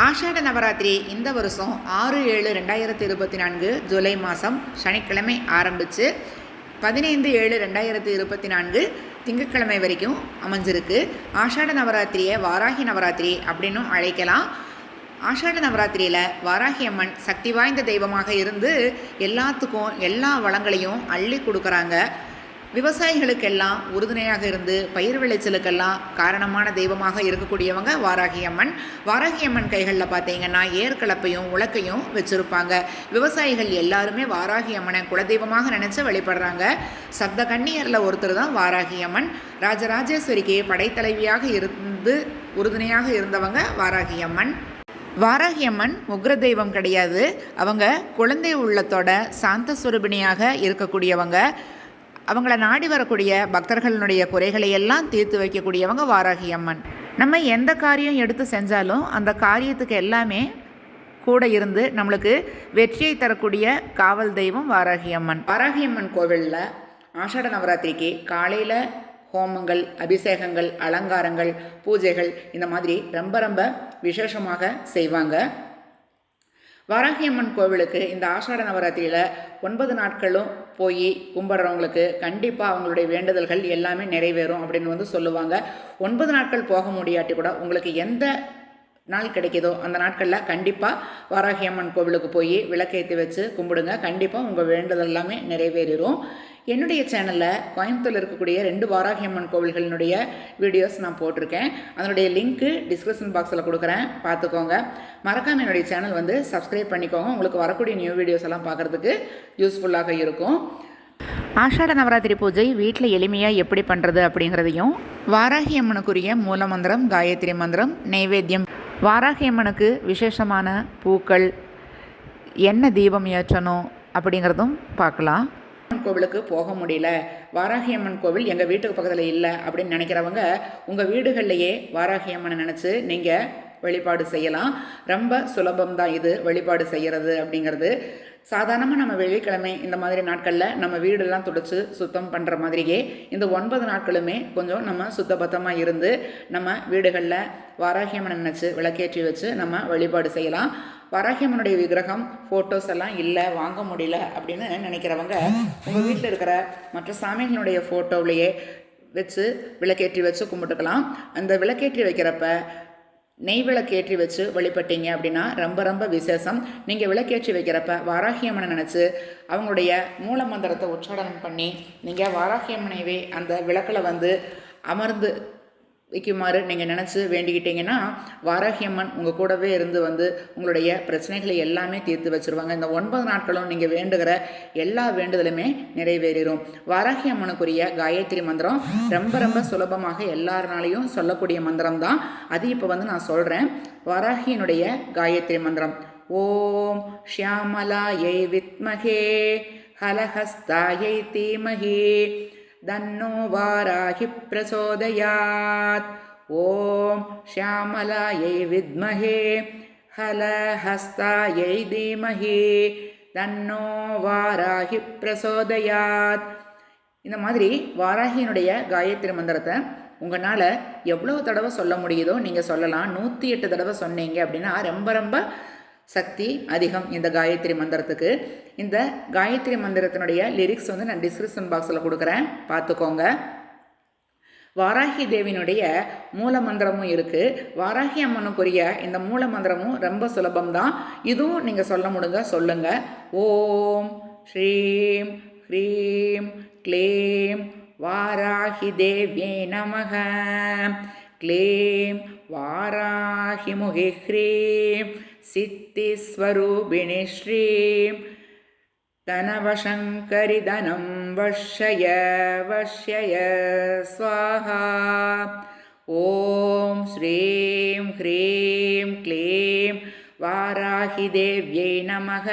ஆஷாட நவராத்திரி இந்த வருஷம் ஆறு ஏழு ரெண்டாயிரத்தி இருபத்தி நான்கு ஜூலை மாதம் சனிக்கிழமை ஆரம்பித்து பதினைந்து ஏழு ரெண்டாயிரத்தி இருபத்தி நான்கு திங்கட்கிழமை வரைக்கும் அமைஞ்சிருக்கு. ஆஷாட நவராத்திரியை வாராகி நவராத்திரி அப்படின்னும் அழைக்கலாம். ஆஷாட நவராத்திரியில் வாராகி அம்மன் சக்தி வாய்ந்த தெய்வமாக இருந்து எல்லாத்துக்கும் எல்லா வளங்களையும் அள்ளி கொடுக்குறாங்க. விவசாயிகளுக்கெல்லாம் உறுதுணையாக இருந்து பயிர் விளைச்சலுக்கெல்லாம் காரணமான தெய்வமாக இருக்கக்கூடியவங்க வாராகி அம்மன் வாராகி அம்மன் கைகளில் பார்த்தீங்கன்னா ஏற்கலப்பையும் உலக்கையும் வச்சுருப்பாங்க. விவசாயிகள் எல்லாருமே வாராகி அம்மனை குலதெய்வமாக நினச்சி வழிபடுறாங்க. சப்த கன்னியரில் ஒருத்தர் தான் வாராகி அம்மன் ராஜராஜேஸ்வரிக்கு படைத்தலைவியாக இருந்து உறுதுணையாக இருந்தவங்க வாராகி அம்மன் வாராகி அம்மன் உக்ர தெய்வம் கிடையாது. அவங்க குழந்தை உள்ளத்தோட சாந்த சுரூபிணியாக இருக்கக்கூடியவங்க. அவங்கள நாடி வரக்கூடிய பக்தர்களுடைய குறைகளை எல்லாம் தீர்த்து வைக்கக்கூடியவங்க வாராகி அம்மன். நம்ம எந்த காரியம் எடுத்து செஞ்சாலும் அந்த காரியத்துக்கு எல்லாமே கூட இருந்து நம்மளுக்கு வெற்றியை தரக்கூடிய காவல் தெய்வம் வாராகி அம்மன். வாராகி அம்மன் கோவிலில் ஆஷாட நவராத்திரிக்கு காலையில் ஹோமங்கள் அபிஷேகங்கள் அலங்காரங்கள் பூஜைகள் இந்த மாதிரி ரொம்ப ரொம்ப விசேஷமாக செய்வாங்க. வாராகியம்மன் கோவிலுக்கு இந்த ஆஷாட நவராத்திரியில் ஒன்பது நாட்களும் போய் கும்பிட்றவங்களுக்கு கண்டிப்பாக அவங்களுடைய வேண்டுதல்கள் எல்லாமே நிறைவேறும் அப்படின்னு வந்து சொல்லுவாங்க. ஒன்பது நாட்கள் போக முடியாட்டி கூட உங்களுக்கு எந்த நாள் கிடைக்கிதோ அந்த நாட்களில் கண்டிப்பாக வாராகியம்மன் கோவிலுக்கு போய் விளக்கேற்றி வச்சு கும்பிடுங்க. கண்டிப்பாக உங்கள் வேண்டுதல் எல்லாமே நிறைவேறிடும் என்னுடைய சேனலில் கோயம்புத்தூரில் இருக்கக்கூடிய ரெண்டு வாராகியம்மன் கோவில்களினுடைய வீடியோஸ் நான் போட்டிருக்கேன். அதனுடைய லிங்க்கு டிஸ்கிரிப்ஷன் பாக்ஸில் கொடுக்குறேன். பார்த்துக்கோங்க. மறக்காமல் என்னுடைய சேனல் வந்து சப்ஸ்கிரைப் பண்ணிக்கோங்க. உங்களுக்கு வரக்கூடிய நியூ வீடியோஸ் எல்லாம் பார்க்குறதுக்கு யூஸ்ஃபுல்லாக இருக்கும். ஆஷாட நவராத்திரி பூஜை வீட்டில் எளிமையாக எப்படி பண்ணுறது அப்படிங்கிறதையும் வாராகி அம்மனுக்குரிய மூல மந்திரம் காயத்ரி மந்திரம் நைவேத்தியம். வாராகி அம்மனுக்கு விசேஷமான பூக்கள் என்ன தீபம் ஏற்றணும் அப்படிங்கிறதும் பார்க்கலாம். அம்மன் கோவிலுக்கு போக முடியல. வாராகி அம்மன் கோவில் எங்கள் வீட்டுக்கு பக்கத்தில் இல்லை அப்படின்னு நினைக்கிறவங்க உங்கள் வீடுகள்லையே வாராகி அம்மனை நினச்சி நீங்கள் வழிபாடு செய்யலாம். ரொம்ப சுலபம் தான் இது வழிபாடு செய்கிறது அப்படிங்கிறது. சாதாரணமாக நம்ம வெள்ளிக்கிழமை இந்த மாதிரி நாட்களில் நம்ம வீடெல்லாம் துடைச்சி சுத்தம் பண்ணுற மாதிரியே இந்த ஒன்பது நாட்களுமே கொஞ்சம் நம்ம சுத்தபத்தமாக இருந்து நம்ம வீடுகளில் வாராகியம்மனை நினச்சி விளக்கேற்றி வச்சு நம்ம வழிபாடு செய்யலாம். வாராகியம்மனுடைய விக்கிரகம் ஃபோட்டோஸ் எல்லாம் இல்லை வாங்க முடியல அப்படின்னு நினைக்கிறவங்க உங்கள் வீட்டில் இருக்கிற மற்ற சாமிகளுடைய ஃபோட்டோவிலையே வச்சு விளக்கேற்றி வச்சு கும்பிட்டுக்கலாம். அந்த விளக்கேற்றி வைக்கிறப்ப நெய் விளக்கேற்றி வச்சு வழிபட்டீங்க அப்படின்னா ரொம்ப ரொம்ப விசேஷம். நீங்கள் விளக்கேற்றி வைக்கிறப்ப வாராகியம்மனை நினச்சி அவங்களுடைய மூல மந்திரத்தை உச்சாடனம் பண்ணி நீங்கள் வாராகியம்மனைவே அந்த விளக்கில் வந்து அமர்ந்து வைக்குமாறு நீங்கள் நினச்சி வேண்டிக்கிட்டீங்கன்னா வாராகியம்மன் உங்கள் கூடவே இருந்து வந்து உங்களுடைய பிரச்சனைகளை எல்லாமே தீர்த்து வச்சுருவாங்க. இந்த ஒன்பது நாட்களும் நீங்கள் வேண்டுகிற எல்லா வேண்டுதலுமே நிறைவேறிடும் வாராகியம்மனுக்குரிய காயத்ரி மந்திரம் ரொம்ப ரொம்ப சுலபமாக எல்லாருனாலையும் சொல்லக்கூடிய மந்திரம் தான் அது இப்போ வந்து நான் சொல்கிறேன் வாராகியனுடைய காயத்ரி மந்திரம். ஓம் ஷியாமலாயை வித்மகே ஹலஹஸ்தாயை தீமகே. தன்னோ வாராகி பிரசோதயாத். ஓம் ஷியாமலாயை வித்மஹே ஹலஹஸ்தாயை தீமஹி தன்னோ வாராகி பிரசோதயாத். இந்த மாதிரி வாராகியினுடைய காயத்ரி மந்திரத்தை உங்களால் எவ்வளோ தடவை சொல்ல முடியுதோ நீங்கள் சொல்லலாம். நூற்றி எட்டு தடவை சொன்னீங்க அப்படின்னா ரொம்ப ரொம்ப சக்தி அதிகம் இந்த காயத்ரி மந்திரத்துக்கு. இந்த காயத்ரி மந்திரத்தினுடைய லிரிக்ஸ் வந்து நான் டிஸ்கிரிப்ஷன் பாக்ஸில் கொடுக்குறேன். பார்த்துக்கோங்க. வாராகி தேவியினுடைய மூல மந்திரமும் இருக்குது வாராகி அம்மனுக்குரிய இந்த மூல மந்திரமும் ரொம்ப சுலபம்தான் இதுவும் நீங்கள் சொல்ல முடிஞ்ச சொல்லுங்கள் ஓம் ஸ்ரீம் ஹ்ரீம் க்ளீம் வாராகி தேவியே நமக. க்ளீம் வாராகி முகி ஹ்ரீம். सिद्धिस्वरूपिणि श्रीं धनवशङ्करि धनं वर्षय स्वाहा। ॐ श्रीं ह्रीं क्लीं वाराहिदेव्यै नमः।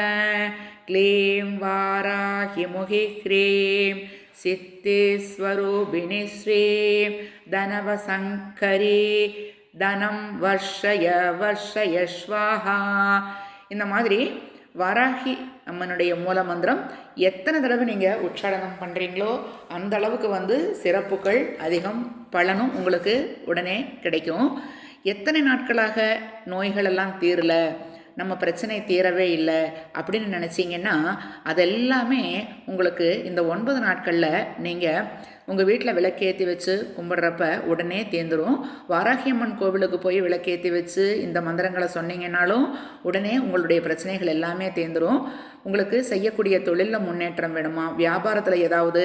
क्लीं वाराहिमुहि ह्रीं सिद्धिस्वरूपिणि श्रीं धनवसङ्करी தனம் வர்ஷய வர்ஷய ஸ்வாஹா. இந்த மாதிரி வராகி அம்மனுடைய மூல மந்திரம் எத்தனை தடவை நீங்கள் உச்சாரணம் பண்ணுறீங்களோ அந்த அளவுக்கு வந்து சிறப்புகள் அதிகம் பலனும் உங்களுக்கு உடனே கிடைக்கும். எத்தனை நாட்களாக நோய்களெல்லாம் தீரல? நம்ம பிரச்சனை தீரவே இல்லை அப்படின்னு நினச்சிங்கன்னா அதெல்லாமே உங்களுக்கு இந்த ஒன்பது நாட்களில் நீங்கள் உங்கள் வீட்டில் விளக்கேற்றி வச்சு கும்பிட்றப்ப உடனே தேர்ந்துடும் வாராகியம்மன் கோவிலுக்கு போய் விளக்கேற்றி வச்சு இந்த மந்திரங்களை சொன்னீங்கன்னாலும் உடனே உங்களுடைய பிரச்சனைகள் எல்லாமே தேர்ந்துடும் உங்களுக்கு செய்யக்கூடிய தொழிலில் முன்னேற்றம் வேணுமா? வியாபாரத்தில் ஏதாவது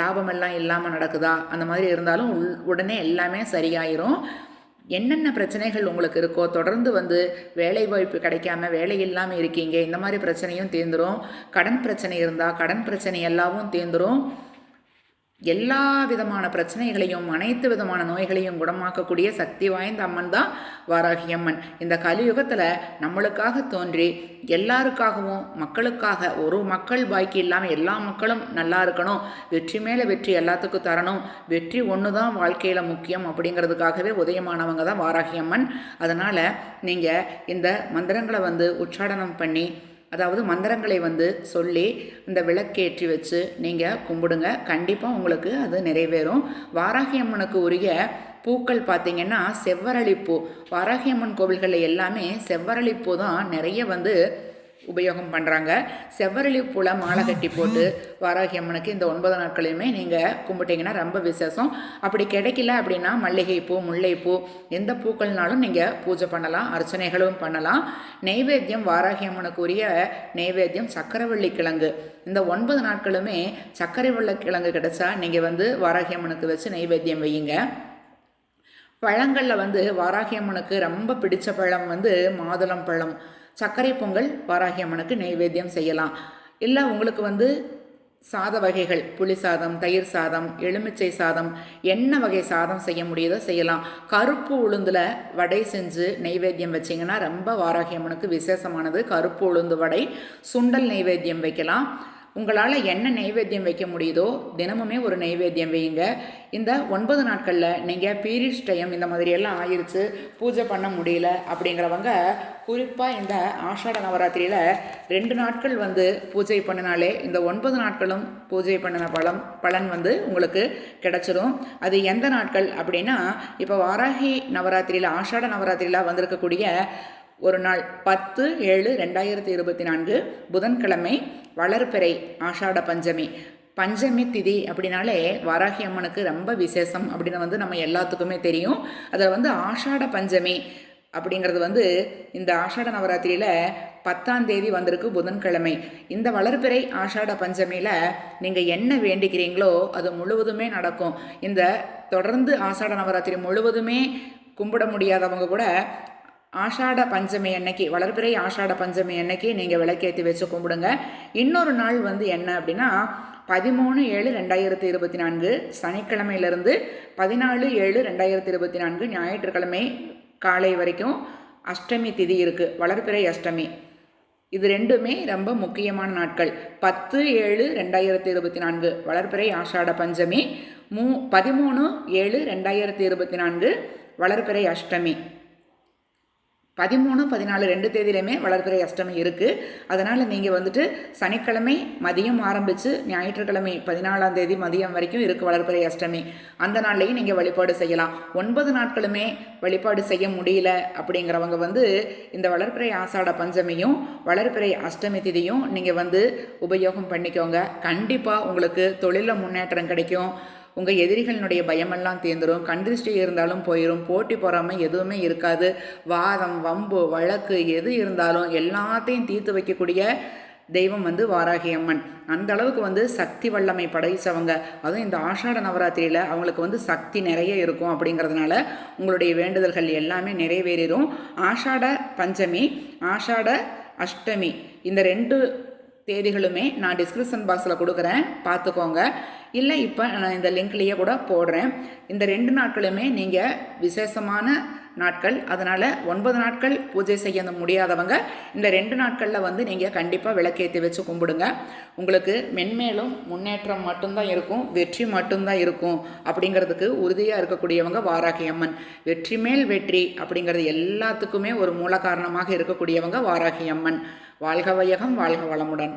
லாபமெல்லாம் இல்லாமல் நடக்குதா? அந்த மாதிரி இருந்தாலும் உடனே எல்லாமே சரியாயிரும். என்னென்ன பிரச்சனைகள் உங்களுக்கு இருக்கோ தொடர்ந்து வந்து வேலை வாய்ப்பு கிடைக்காம வேலை இல்லாமல் இருக்கீங்க இந்த மாதிரி பிரச்சனையும் தேர்ந்துடும் கடன் பிரச்சனை இருந்தால் கடன் பிரச்சனை எல்லாவும் தேர்ந்துடும் எல்லா விதமான பிரச்சனைகளையும் அனைத்து விதமான நோய்களையும் குணமாக்கக்கூடிய சக்தி வாய்ந்த அம்மன் தான் வாராகி அம்மன். இந்த கலியுகத்தில் நம்மளுக்காக தோன்றி எல்லாருக்காகவும் மக்களுக்காக ஒரு மக்கள் பாக்கி இல்லாமல் எல்லா மக்களும் நல்லா இருக்கணும். வெற்றி மேலே வெற்றி எல்லாத்துக்கும் தரணும். வெற்றி ஒன்று தான் வாழ்க்கையில் முக்கியம் அப்படிங்கிறதுக்காகவே உதயமானவங்க தான் வாராகி அம்மன். அதனால் நீங்கள் இந்த மந்திரங்களை வந்து உச்சாடனம் பண்ணி அதாவது மந்திரங்களை வந்து சொல்லி இந்த விளக்கேற்றி வச்சு நீங்கள் கும்பிடுங்க. கண்டிப்பாக உங்களுக்கு அது நிறைவேறும். வாராகி அம்மனுக்கு உரிய பூக்கள் பார்த்திங்கன்னா செவ்வரளிப்பூ. வாராகியம்மன் கோவில்களில் எல்லாமே செவ்வரளிப்பூ தான் நிறைய வந்து உபயோகம் பண்ணுறாங்க செவ்வரளி பூல மாலை கட்டி போட்டு வாராகி அம்மனுக்கு இந்த ஒன்பது நாட்களையுமே நீங்கள் கும்பிட்டீங்கன்னா ரொம்ப விசேஷம். அப்படி கிடைக்கல அப்படின்னா மல்லிகைப்பூ முல்லைப்பூ எந்த பூக்கள்னாலும் நீங்கள் பூஜை பண்ணலாம் அர்ச்சனைகளும் பண்ணலாம். நெய்வேத்தியம் வாராகி அம்மனுக்கு உரிய நெய்வேத்தியம் சக்கரவள்ளி கிழங்கு. இந்த ஒன்பது நாட்களுமே சர்க்கரை வெள்ளை கிழங்கு கிடைச்சா நீங்கள் வந்து வாராகி அம்மனுக்கு வச்சு நெய்வேத்தியம் வையுங்க. பழங்களில் வந்து வாராகி அம்மனுக்கு ரொம்ப பிடித்த பழம் வந்து மாதுளம் பழம். சர்க்கரை பொங்கல் வாராகி அம்மனுக்கு நெய்வேத்தியம் செய்யலாம். இல்லை உங்களுக்கு வந்து சாத வகைகள் புளி சாதம் தயிர் சாதம் எலுமிச்சை சாதம் என்ன வகை சாதம் செய்ய முடியுதோ செய்யலாம். கருப்பு உளுந்தில் வடை செஞ்சு நெய்வேத்தியம் வச்சிங்கன்னா ரொம்ப வாராகி அம்மனுக்கு விசேஷமானது. கருப்பு உளுந்து வடை சுண்டல் நெய்வேத்தியம் வைக்கலாம். உங்களால் என்ன நெய்வேத்தியம் வைக்க முடியுதோ தினமுமே ஒரு நெய்வேத்தியம் வையுங்க. இந்த ஒன்பது நாட்களில் நீங்கள் பீரியட்ஸ் டைம் இந்த மாதிரியெல்லாம் ஆயிடுச்சு பூஜை பண்ண முடியல அப்படிங்கிறவங்க குறிப்பாக இந்த ஆஷாட நவராத்திரியில் ரெண்டு நாட்கள் வந்து பூஜை பண்ணினாலே இந்த ஒன்பது நாட்களும் பூஜை பண்ணின பலம் பலன் வந்து உங்களுக்கு கிடச்சிரும். அது எந்த நாட்கள் அப்படின்னா இப்போ வாராகி நவராத்திரியில் ஆஷாட நவராத்திரியில் வந்திருக்கக்கூடிய ஒரு நாள் பத்து ஏழு ரெண்டாயிரத்தி இருபத்தி நான்கு புதன்கிழமை வளர்பிறை ஆஷாட பஞ்சமி. பஞ்சமி திதி அப்படின்னாலே வாராகி அம்மனுக்கு ரொம்ப விசேஷம் அப்படின்னு வந்து நம்ம எல்லாத்துக்குமே தெரியும். அதில் வந்து ஆஷாட பஞ்சமி அப்படிங்கிறது வந்து இந்த ஆஷாட நவராத்திரியில் பத்தாம் தேதி வந்திருக்கு புதன்கிழமை. இந்த வளர்பிறை ஆஷாட பஞ்சமியில் நீங்கள் என்ன வேண்டிக்கிறீங்களோ அது முழுவதுமே நடக்கும். இந்த தொடர்ந்து ஆஷாட நவராத்திரி முழுவதுமே கும்பிட முடியாதவங்க கூட ஆஷாட பஞ்சமி அன்னைக்கு வளர்பிறை ஆஷாட பஞ்சமி அன்னைக்கு நீங்கள் விளக்கேற்றி வச்சு கும்பிடுங்க. இன்னொரு நாள் வந்து என்ன அப்படின்னா பதிமூணு ஏழு ரெண்டாயிரத்தி இருபத்தி நான்கு சனிக்கிழமையிலிருந்து பதினாலு ஏழு ரெண்டாயிரத்தி இருபத்தி நான்கு ஞாயிற்றுக்கிழமை காலை வரைக்கும் அஷ்டமி திதி இருக்குது வளர்பிறை அஷ்டமி. இது ரெண்டுமே ரொம்ப முக்கியமான நாட்கள். பத்து ஏழு ரெண்டாயிரத்தி இருபத்தி நான்கு வளர்பிறை ஆஷாட பஞ்சமி. மூ பதிமூணு ஏழு ரெண்டாயிரத்தி இருபத்தி நான்கு வளர்பிறை அஷ்டமி. பதிமூணு பதினாலு ரெண்டு தேதியிலுமே வளர்பிறை அஷ்டமி இருக்குது அதனால் நீங்கள் வந்துட்டு சனிக்கிழமை மதியம் ஆரம்பித்து ஞாயிற்றுக்கிழமை பதினாலாம் தேதி மதியம் வரைக்கும் இருக்குது வளர்பிறை அஷ்டமி. அந்த நாள்லையும் நீங்கள் வழிபாடு செய்யலாம். ஒன்பது நாட்களுமே வழிபாடு செய்ய முடியல அப்படிங்கிறவங்க வந்து இந்த வளர்பிறை ஆசாட பஞ்சமியும் வளர்பிறை அஷ்டமி திதியும் நீங்கள் வந்து உபயோகம் பண்ணிக்கோங்க. கண்டிப்பாக உங்களுக்கு தொழிலில் முன்னேற்றம் கிடைக்கும். உங்கள் எதிரிகளினுடைய பயமெல்லாம் தேர்ந்துடும் கண்திருஷ்டி இருந்தாலும் போயிடும் போட்டி போகாமல் எதுவுமே இருக்காது. வாதம் வம்பு வழக்கு எது இருந்தாலும் எல்லாத்தையும் தீர்த்து வைக்கக்கூடிய தெய்வம் வந்து வாராகி அம்மன். அந்த அளவுக்கு வந்து சக்தி வல்லமை படைச்சவங்க அதுவும் இந்த ஆஷாட நவராத்திரியில் அவங்களுக்கு வந்து சக்தி நிறைய இருக்கும் அப்படிங்கிறதுனால உங்களுடைய வேண்டுதல்கள் எல்லாமே நிறைவேறிடும் ஆஷாட பஞ்சமி ஆஷாட அஷ்டமி இந்த ரெண்டு தேதிகளுமே நான் டிஸ்கிரிப்ஷன் பாக்ஸில் கொடுக்குறேன். பார்த்துக்கோங்க. இல்லை இப்போ நான் இந்த லிங்க்லேயே கூட போடுறேன். இந்த ரெண்டு நாட்களுமே நீங்கள் விசேஷமான நாட்கள் அதனால் ஒன்பது நாட்கள் பூஜை செய்ய முடியாதவங்க இந்த ரெண்டு நாட்களில் வந்து நீங்கள் கண்டிப்பாக விளக்கேற்றி வச்சு கும்பிடுங்க. உங்களுக்கு மென்மேலும் முன்னேற்றம் மட்டும்தான் இருக்கும் வெற்றி மட்டும்தான் இருக்கும் அப்படிங்கிறதுக்கு உறுதியாக இருக்கக்கூடியவங்க வாராகி அம்மன். வெற்றி மேல் வெற்றி அப்படிங்கிறது எல்லாத்துக்குமே ஒரு மூல காரணமாக இருக்கக்கூடியவங்க வாராகி அம்மன். வாழ்க வையகம் வாழ்க வளமுடன்.